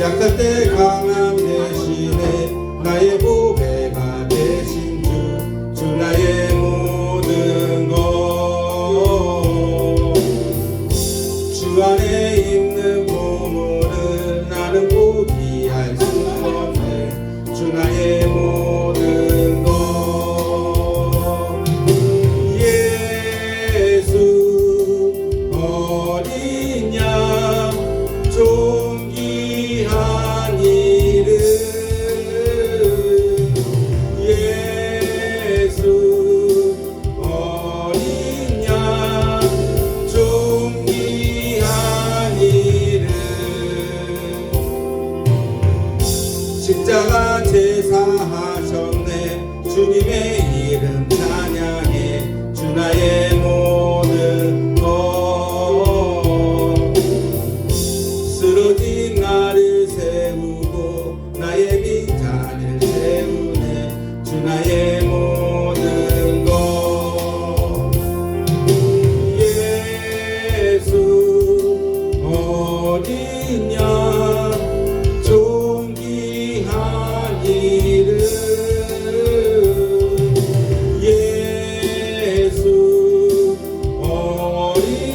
약할 때 강함 대신에 나의 보배가 되신 주, 주 나의 모든 것 주 안에 있는 보물을 나는 포기할 수 없네. 주 나의 모든 것. 예수 어린 양 하셨네. 주님의 이름 찬양해. 주 나의 모든 것. 쓰러진 나를 세우고 나의 빈자리 Hallelujah.